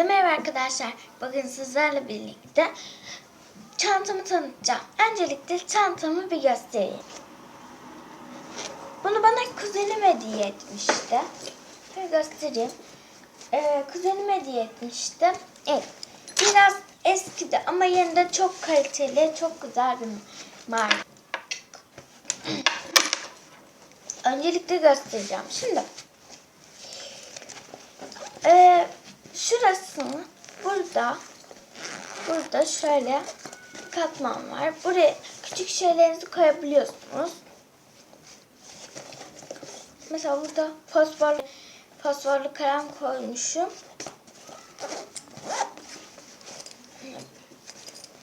Hepinize merhaba arkadaşlar. Bugün sizlerle birlikte çantamı tanıtacağım. Öncelikle çantamı bir göstereyim. Bunu bana kuzenim hediye etmişti. Şöyle göstereyim. Ee, kuzenim hediye etmişti. Evet. Biraz eskidi ama yine de çok kaliteli, çok güzel bir marka. Öncelikle göstereceğim. Şimdi ee, şurasını burada burada şöyle katman var. Buraya küçük şeylerinizi koyabiliyorsunuz. Mesela burada fosfor fosforlu kalem koymuşum.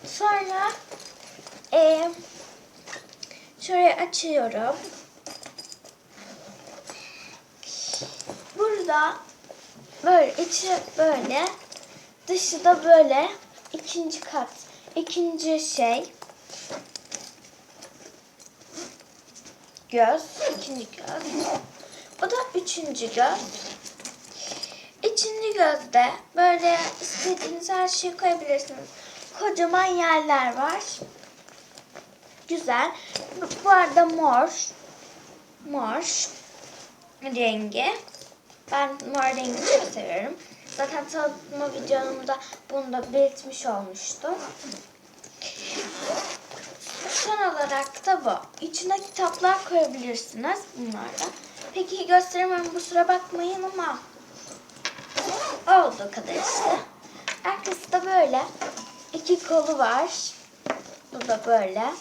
Sonra e, şurayı açıyorum. Burada böyle içi böyle. Dışı da böyle. İkinci kat. İkinci şey. Göz. İkinci göz. O da üçüncü göz. İkinci gözde böyle istediğiniz her şeyi koyabilirsiniz. Kocaman yerler var. Güzel. Bu, bu arada mor. Mor. Rengi ben mor rengini çok seviyorum. Zaten tanıtma videomda bunu da belirtmiş olmuştum. Son olarak da bu. İçine kitaplar koyabilirsiniz bunlarla. Peki gösteremem kusura bakmayın ama oldu kadar işte. Arkası da böyle. İki kolu var. Bu da böyle.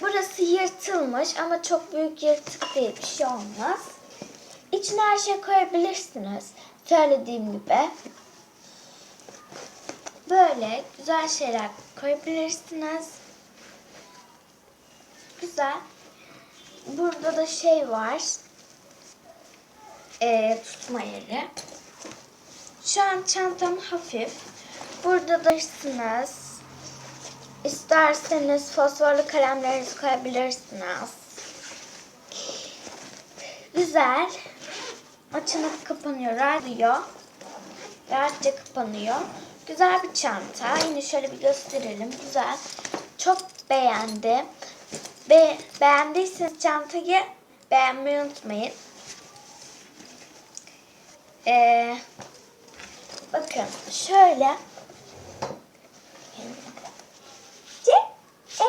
Burası yırtılmış ama çok büyük yırtık değil bir şey olmaz. İçine her şey koyabilirsiniz. Söylediğim gibi. Böyle güzel şeyler koyabilirsiniz. Güzel. Burada da şey var. Ee, tutma yeri. Şu an çantam hafif. Burada darsınız. İsterseniz fosforlu kalemlerinizi koyabilirsiniz. Güzel. Açılıp kapanıyor. Radyo. Rahatça kapanıyor. Güzel bir çanta. Yine şöyle bir gösterelim. Güzel. Çok beğendim. Be beğendiyseniz çantayı beğenmeyi unutmayın. Ee, bakın şöyle Ce, e,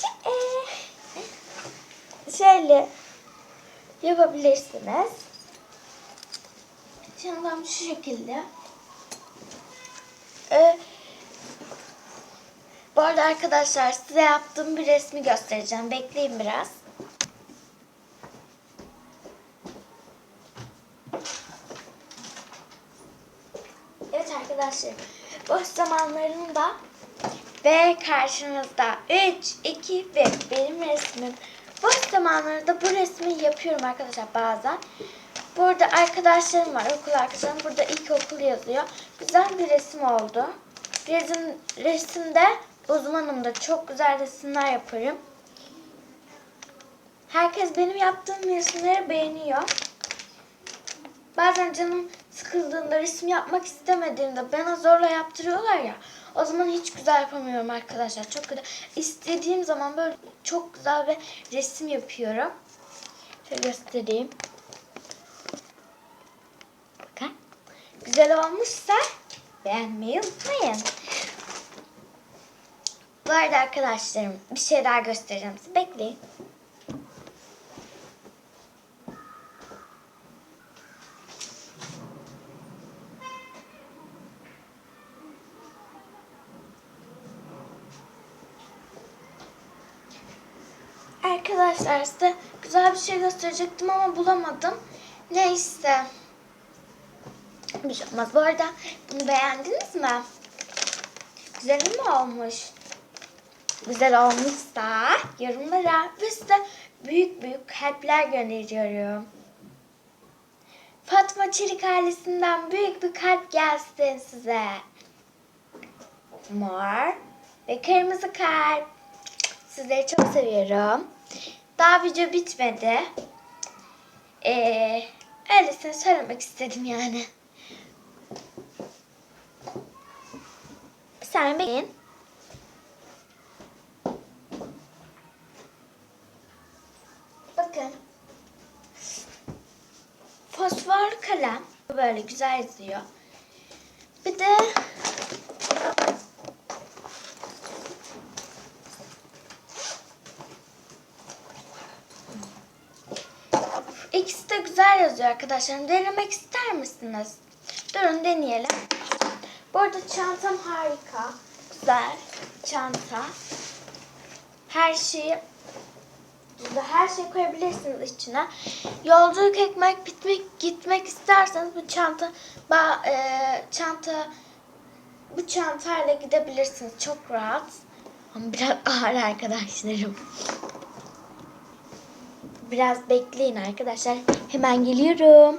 ce, e. Şöyle yapabilirsiniz. Çantam şu şekilde. Ee, bu arada arkadaşlar size yaptığım bir resmi göstereceğim. Bekleyin biraz. Evet arkadaşlar. Boş zamanlarında ve karşınızda 3, 2, 1 benim resmim. Boş zamanlarında bu resmi yapıyorum arkadaşlar bazen. Burada arkadaşlarım var, okul arkadaşlarım. Burada ilkokul yazıyor. Güzel bir resim oldu. Resim, resimde uzmanım da çok güzel resimler yaparım. Herkes benim yaptığım resimleri beğeniyor. Bazen canım sıkıldığında resim yapmak istemediğimde bana zorla yaptırıyorlar ya. O zaman hiç güzel yapamıyorum arkadaşlar. Çok güzel. İstediğim zaman böyle çok güzel bir resim yapıyorum. Şöyle göstereyim. Bakın. Güzel olmuşsa beğenmeyi unutmayın. Bu arada arkadaşlarım bir şey daha göstereceğim size. Bekleyin. Size güzel bir şey gösterecektim ama bulamadım. Neyse. Bir şey olmaz. Bu arada bunu beğendiniz mi? Güzel mi olmuş? Güzel olmuşsa yorumlara ve size büyük büyük kalpler gönderiyorum. Fatma Çelik ailesinden büyük bir kalp gelsin size. Mor ve kırmızı kalp. Sizleri çok seviyorum. Daha video bitmedi. Ee, öylesine söylemek istedim yani. Sen beğen. Bakın. Fosfor kalem. Böyle güzel yazıyor. Bir de Güzel yazıyor arkadaşlar. Denemek ister misiniz? Durun deneyelim. Bu arada çantam harika. Güzel çanta. Her şeyi Burada her şeyi koyabilirsiniz içine. Yolculuk ekmek bitmek gitmek isterseniz bu çanta ba, e, çanta bu çantayla gidebilirsiniz. Çok rahat. Ama biraz ağır arkadaşlarım. Biraz bekleyin arkadaşlar. Hemen geliyorum.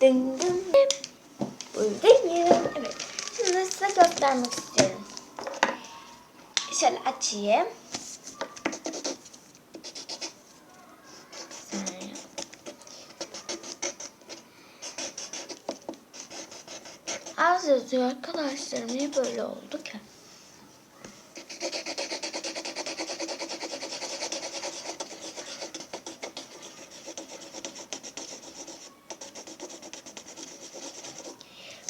Dın dın. Buradayım. Evet. Şimdi size göstermek istiyorum. Şöyle açayım. Az yazıyor arkadaşlar. Niye böyle oldu ki?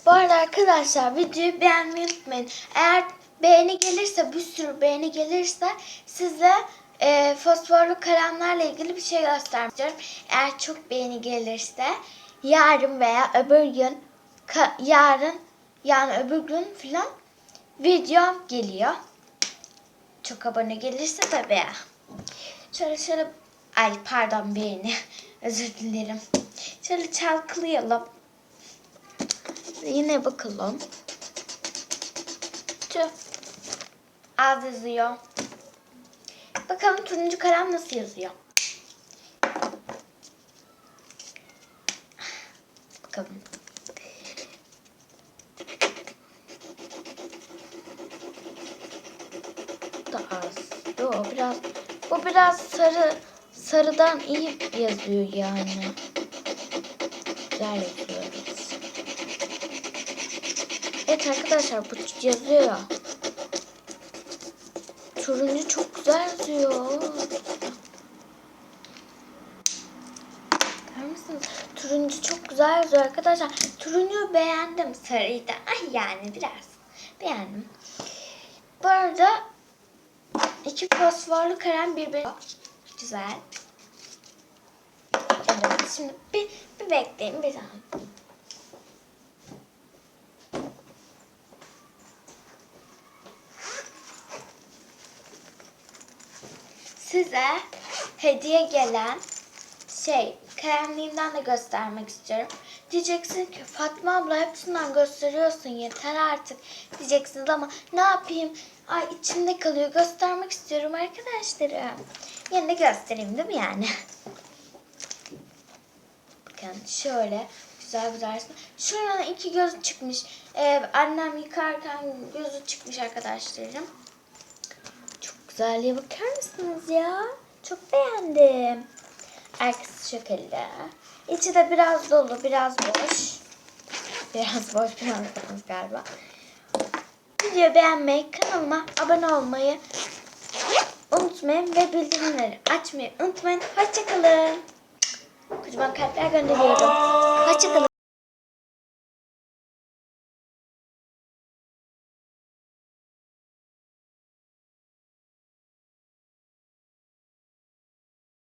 Bu arada arkadaşlar videoyu beğenmeyi unutmayın. Eğer beğeni gelirse bir sürü beğeni gelirse size e, fosforlu kalemlerle ilgili bir şey göstermek istiyorum. Eğer çok beğeni gelirse yarın veya öbür gün yarın yani öbür gün filan videom geliyor. Çok abone gelirse tabii. Şöyle şöyle ay pardon beğeni özür dilerim. Şöyle çalkalayalım. Yine bakalım. Tüh. Az yazıyor. Bakalım turuncu kalem nasıl yazıyor. Bakalım. Bu da az. Yo biraz. Bu biraz sarı. Sarıdan iyi yazıyor yani. Güzel yazıyor. Evet arkadaşlar bu yazıyor ya. Turuncu çok güzel yazıyor. Musunuz? Turuncu çok güzel yazıyor arkadaşlar. Turuncuyu beğendim. Sarıyı da ay yani biraz beğendim. Bu arada iki fosforlu kalem birbirine güzel. Evet şimdi bir, bir bekleyin bir zaman. size hediye gelen şey kalemliğimden de göstermek istiyorum. Diyeceksin ki Fatma abla hepsinden gösteriyorsun yeter artık diyeceksiniz ama ne yapayım? Ay içimde kalıyor göstermek istiyorum arkadaşlarım. Yine göstereyim değil mi yani? Bakın şöyle güzel güzel. Şuradan iki göz çıkmış. Ee, annem yıkarken gözü çıkmış arkadaşlarım. Çok güzelliğe bakar mısınız ya? Çok beğendim. Arkası şöyle. İçi de biraz dolu, biraz boş. Biraz boş, biraz dolu galiba. Videoyu beğenmeyi, kanalıma abone olmayı unutmayın ve bildirimleri açmayı unutmayın. Hoşçakalın. Kocaman kalpler gönderiyorum. Hoşçakalın.